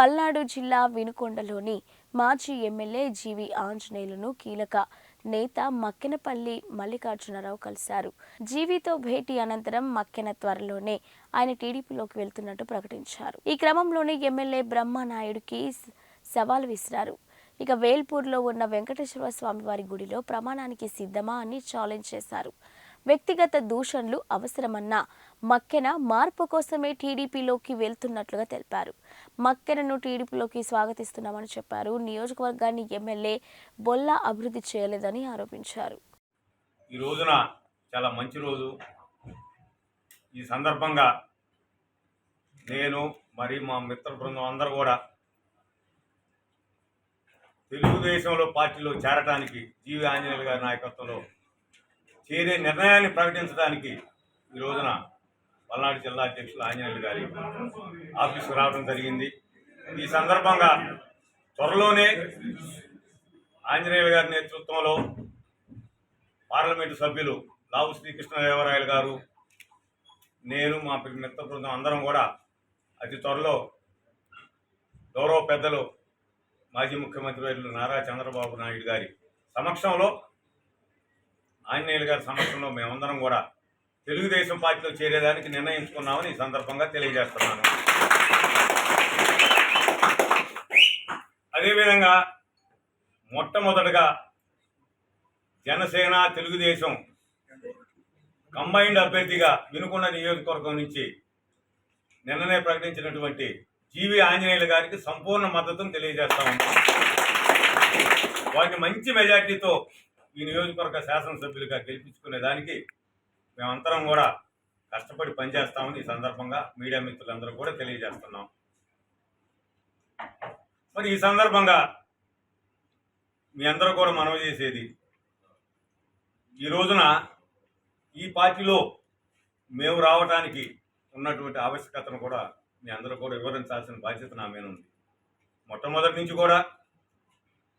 పల్నాడు జిల్లా వినుకొండలోని మాజీ ఎమ్మెల్యే జీవి ఆంజనేయులను కీలక నేత మక్కెనపల్లి మల్లికార్జునరావు కలిశారు. జీవితో భేటీ అనంతరం మక్కెన త్వరలోనే ఆయన టీడీపీలోకి వెళ్తున్నట్టు ప్రకటించారు. ఈ క్రమంలోనే ఎమ్మెల్యే బ్రహ్మనాయుడికి సవాల్ విసిరారు. ఇక వేల్పూర్లో ఉన్న వెంకటేశ్వర స్వామి వారి గుడిలో ప్రమాణానికి సిద్ధమా అని ఛాలెంజ్ చేశారు. వ్యక్తిగత దూషణలు అవసరమన్న మక్కెన మార్పు కోసమే టీడీపీలోకి వెళ్తున్నట్లుగా తెలిపారు. మక్కెనను టీడీపీలోకి స్వాగతిస్తున్నామని చెప్పారు. నియోజకవర్గాన్ని ఎమ్మెల్యే బొల్లా అభివృద్ధి చేయలేదని ఆరోపించారు. ఈ రోజున చాలా మంచి రోజు. ఈ సందర్భంగా నేను మరి మా మిత్ర బృందం అందరూ కూడా తెలుగుదేశంలో పార్టీలో చేరటానికి జీవి ఆంజనేయులు గారి నాయకత్వంలో చేరే నిర్ణయాన్ని ప్రకటించడానికి ఈ రోజున పల్నాడు జిల్లా అధ్యక్షులు ఆంజనేయులు గారి ఆఫీసుకు రావడం జరిగింది. ఈ సందర్భంగా త్వరలోనే ఆంజనేయులు గారి నేతృత్వంలో పార్లమెంటు సభ్యులు లావు శ్రీకృష్ణదేవరాయలు గారు నేను మా మిత్ర బృందం అందరం కూడా అతి త్వరలో గౌరవ పెద్దలు మాజీ ముఖ్యమంత్రి నారా చంద్రబాబు నాయుడు గారి సమక్షంలో ఆంజనేయులు గారి సమక్షంలో మేమందరం కూడా తెలుగుదేశం పార్టీలో చేరేదానికి నిర్ణయించుకున్నామని ఈ సందర్భంగా తెలియజేస్తున్నాను. అదేవిధంగా మొట్టమొదటగా జనసేన తెలుగుదేశం కంబైన్డ్ అభ్యర్థిగా వినుకొండ నియోజకవర్గం నుంచి నిన్ననే ప్రకటించినటువంటి జీవి ఆంజనేయులు గారికి సంపూర్ణ మద్దతును తెలియజేస్తా ఉన్నాం. వారిని మంచి మెజార్టీతో ఈ నియోజకవర్గ శాసనసభ్యులుగా గెలిపించుకునే దానికి మేమంతరం కూడా కష్టపడి పనిచేస్తామని ఈ సందర్భంగా మీడియా మిత్రులందరూ కూడా తెలియజేస్తున్నాం. మరి ఈ సందర్భంగా మీ అందరూ కూడా మనవి చేసేది ఈ రోజున ఈ పార్టీలో మేము రావడానికి ఉన్నటువంటి ఆవశ్యకతను కూడా మీ అందరూ కూడా వివరించాల్సిన బాధ్యత నా మీద ఉంది. మొట్టమొదటి నుంచి కూడా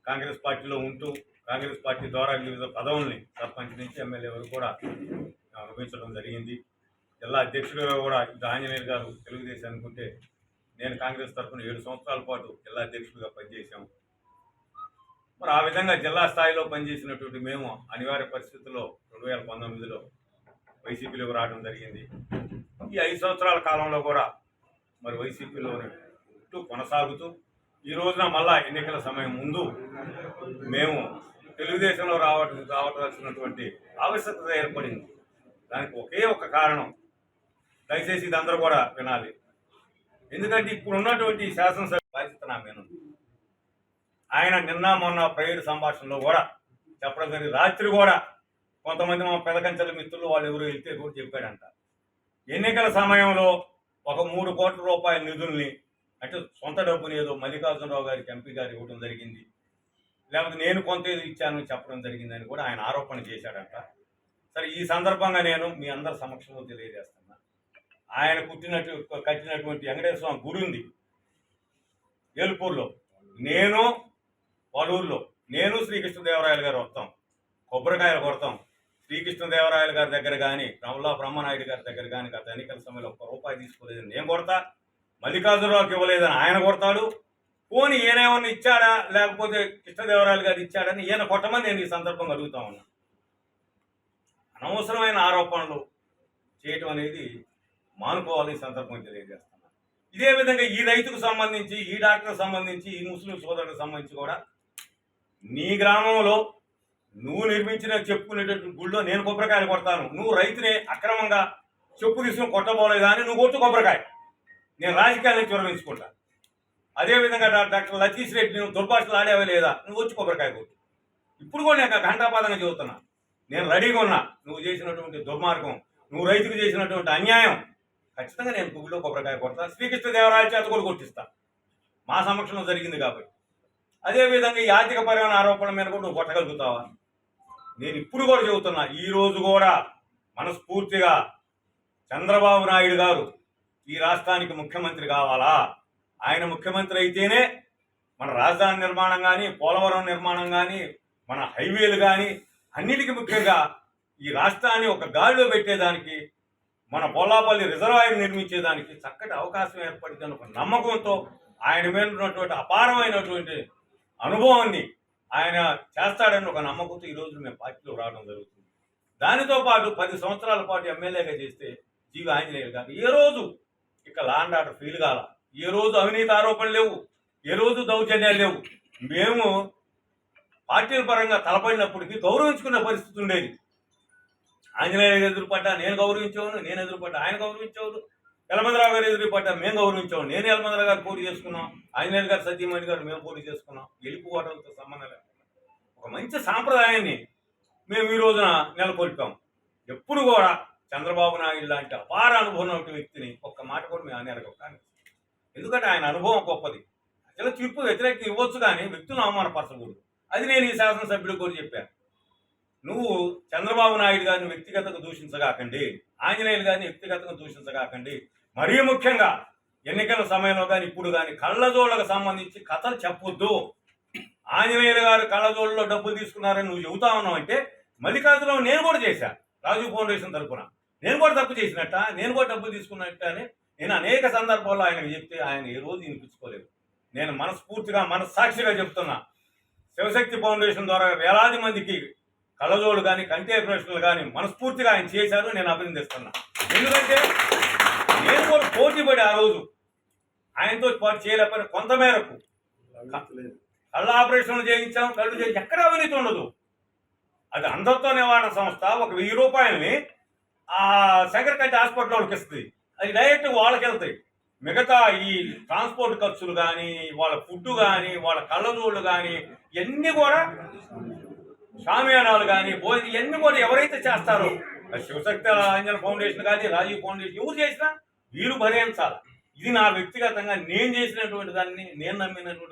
కాంగ్రెస్ పార్టీలో ఉంటూ కాంగ్రెస్ పార్టీ ద్వారా వివిధ పదవుల్ని సర్పంచ్ నుంచి ఎమ్మెల్యే వరకు కూడా అనుభవించడం జరిగింది. జిల్లా అధ్యక్షుడిగా కూడా ఇది ఆంజనేయులు గారు తెలుగుదేశం అనుకుంటే నేను కాంగ్రెస్ తరఫున ఏడు సంవత్సరాల పాటు జిల్లా అధ్యక్షుడిగా పనిచేశాం. మరి ఆ విధంగా జిల్లా స్థాయిలో పనిచేసినటువంటి మేము అనివార్య పరిస్థితుల్లో రెండు వేల పంతొమ్మిదిలో వైసీపీలోకి రావడం జరిగింది. ఈ ఐదు సంవత్సరాల కాలంలో కూడా మరి వైసీపీలోనే కొనసాగుతూ ఈ రోజున మళ్ళా ఎన్నికల సమయం ముందు మేము తెలుగుదేశంలో రావట రావటాల్సినటువంటి ఆవశ్యకత ఏర్పడింది. దానికి ఒకే ఒక కారణం. దయచేసి ఇది అందరూ కూడా వినాలి. ఎందుకంటే ఇప్పుడు ఉన్నటువంటి శాసనసభ బాధ్యత నా మీద ఆయన నిన్న మొన్న ప్రైవేట్ సంభాషణలో కూడా చెప్పడం జరిగింది. రాత్రి కూడా కొంతమంది మా పెదకంచెల మిత్రులు వాళ్ళు ఎవరు వెళ్తే కూడా చెప్పాడంట. ఎన్నికల సమయంలో ఒక మూడు కోట్ల రూపాయల నిధుల్ని అంటే సొంత డబ్బుని ఏదో మల్లికార్జునరావు గారికి ఎంపీ గారు ఇవ్వడం జరిగింది. లేకపోతే నేను కొంత ఇచ్చాను చెప్పడం జరిగిందని కూడా ఆయన ఆరోపణ చేశాడంట. సరే ఈ సందర్భంగా నేను మీ అందరి సమక్షంలో తెలియజేస్తున్నా. ఆయన పుట్టినట్టు కట్టినటువంటి వెంకటేశ్వర స్వామి గుడి ఉంది. ఏలుపూర్లో. నేను పలువురులో. నేను శ్రీకృష్ణదేవరాయలు గారు వస్తాం. కొబ్బరికాయలు కొడతాం. శ్రీకృష్ణదేవరాయలు గారి దగ్గర కానీ రమలా బ్రహ్మనాయుడు గారి దగ్గర కానీ గత ఎన్నికల సమయంలో ఒక్క రూపాయి తీసుకోలేదని నేను కొడతా. మల్లికార్జునరావుకి ఇవ్వలేదని ఆయన కొడతాడు. పోని ఈయనేమన్నా ఇచ్చాడా? లేకపోతే కృష్ణదేవరాయలు గారు ఇచ్చాడని ఈయన కొట్టమని నేను ఈ సందర్భంగా అడుగుతా ఉన్నా. అనవసరమైన ఆరోపణలు చేయటం అనేది మానుకోవాలి ఈ సందర్భం తెలియజేస్తున్నాను ఇదే విధంగా ఈ రైతుకు సంబంధించి ఈ డాక్టర్కి సంబంధించి ఈ ముస్లిం సోదరులకు సంబంధించి కూడా నీ గ్రామంలో నువ్వు నిర్మించిన చెప్పుకునేటటువంటి గుళ్ళో నేను కొబ్బరికాయలు కొడతాను. నువ్వు రైతునే అక్రమంగా చెప్పు తీసుకుని కొట్టబోలేదు అని నువ్వు కొట్టు కొబ్బరికాయ. నేను రాజకీయాన్ని నుంచి అదేవిధంగా డాక్టర్ లతీష్ రెడ్డి నువ్వు దుర్భాషలు ఆడేవా లేదా? నువ్వు వచ్చి కొబ్బరికాయ కొట్టు. ఇప్పుడు కూడా నేను ఘంటాపాదంగా చదువుతున్నా. నేను రెడీగా ఉన్నా. నువ్వు చేసినటువంటి దుర్మార్గం నువ్వు రైతుకు చేసినటువంటి అన్యాయం ఖచ్చితంగా నేను గుడిలో కొబ్బరికాయ కొడతా. శ్రీకృష్ణదేవరాయల చేత కూడా కొట్టిస్తా. మా సమక్షంలో జరిగింది కాబట్టి. అదేవిధంగా ఈ ఆర్థిక పరమైన ఆరోపణల మీద కూడా నువ్వు కొట్టగలుగుతావా? నేను ఇప్పుడు కూడా చెబుతున్నా ఈ రోజు కూడా మనస్ఫూర్తిగా చంద్రబాబు నాయుడు గారు ఈ రాష్ట్రానికి ముఖ్యమంత్రి కావాలా? ఆయన ముఖ్యమంత్రి అయితేనే మన రాజధాని నిర్మాణం కానీ పోలవరం నిర్మాణం కానీ మన హైవేలు కానీ అన్నిటికీ ముఖ్యంగా ఈ రాష్ట్రాన్ని ఒక గాడిలో పెట్టేదానికి మన పోలాపల్లి రిజర్వాయర్ నిర్మించేదానికి చక్కటి అవకాశం ఏర్పడిందని ఒక నమ్మకంతో ఆయన మీద ఉన్నటువంటి అపారమైనటువంటి అనుభవాన్ని ఆయన చేస్తాడని ఒక నమ్మకంతో ఈ రోజు మేము పార్టీలో రావడం జరుగుతుంది. దానితో పాటు పది సంవత్సరాల పాటు ఎమ్మెల్యేగా చేస్తే జీవి ఆంజనేయులు గారు ఏ రోజు ఇక లాండ్ ఆర్డర్ ఫీల్ కాల. ఏ రోజు అవినీతి ఆరోపణలు లేవు ఏ రోజు దౌర్జన్యాలు లేవు. మేము పార్టీల పరంగా తలపడినప్పటికీ గౌరవించుకునే పరిస్థితి ఉండేది. ఆంజనేయ ఎదురుపడ్డా నేను గౌరవించేవాడు నేను ఎదురుపడ్డా ఆయన గౌరవించేవాడు. యలమందరావు గారు ఎదురుపడ్డా మేము గౌరవించాము నేను యలమందరావు గారు పోటీ చేసుకున్నాం. ఆంజనేయ గారు సత్యమణి గారు మేము పోటీ చేసుకున్నాం. గెలుపుకోవడంతో సంబంధం లేకుండా ఒక మంచి సాంప్రదాయాన్ని మేము ఈ రోజున నెలకొల్పాం. ఎప్పుడు కూడా చంద్రబాబు నాయుడు లాంటి అపార అనుభవం ఉన్న వ్యక్తిని ఒక్క మాట కూడా మేము అనేరగం కానీ ఎందుకంటే ఆయన అనుభవం గొప్పది. అసలు తీర్పు వ్యతిరేకత ఇవ్వచ్చు కానీ వ్యక్తులను అవమానపరచకూడదు. అది నేను ఈ శాసనసభ్యుడు కూడా చెప్పాను. నువ్వు చంద్రబాబు నాయుడు గారిని వ్యక్తిగతంగా దూషించగాకండి ఆంజనేయులు గారిని వ్యక్తిగతంగా దూషించగాకండి. మరీ ముఖ్యంగా ఎన్నికల సమయంలో కానీ ఇప్పుడు కానీ కళ్ళజోళ్ళకు సంబంధించి కథలు చెప్పొద్దు. ఆంజనేయులు గారు కళ్ళజోళ్ళలో డబ్బులు తీసుకున్నారని నువ్వు చెబుతా ఉన్నావు అంటే మల్లికార్జునరావు నేను కూడా చేశాను రాజు ఫౌండేషన్ తరఫున నేను కూడా తప్పు చేసినట్ట? నేను కూడా డబ్బులు తీసుకున్నట్ట అని నేను అనేక సందర్భాల్లో ఆయనకు చెప్తే ఆయన ఏ రోజు వినిపించుకోలేదు. నేను మనస్ఫూర్తిగా మనస్సాక్షిగా చెప్తున్నా. శివశక్తి ఫౌండేషన్ ద్వారా వేలాది మందికి కళ్ళజోడు కానీ కంటి ఆపరేషన్లు కానీ మనస్ఫూర్తిగా ఆయన చేశారు నేను అభినందిస్తున్నా. ఎందుకంటే నేను కూడా పోటీ పడి ఆ రోజు ఆయనతో పాటు చేయలేకపోయిన కొంత మేరకు కళ్ళ ఆపరేషన్లు చేయించాం కళ్ళు చేయించి ఎక్కడ అవినీతి ఉండదు. అది అందరితో నివారణ సంస్థ ఒక వెయ్యి రూపాయలని ఆ శంకరకంటి హాస్పిటల్ వాళ్ళకి ఇస్తుంది. అది డైరెక్ట్ వాళ్ళకి వెళ్తాయి మిగతా ఈ ట్రాన్స్పోర్ట్ ఖర్చులు కానీ వాళ్ళ ఫుడ్ కానీ వాళ్ళ కళ్ళజోళ్ళు కానీ ఇవన్నీ కూడా షామియానాలు కానీ భోజనం ఇవన్నీ కూడా ఎవరైతే చేస్తారో అది శివశక్తి అంజన ఫౌండేషన్ కానీ రాజీవ్ ఫౌండేషన్ ఎవరు చేసినా వీరు భరించాలి. ఇది నా వ్యక్తిగతంగా నేను చేసినటువంటి దాన్ని నేను నమ్మినటువంటి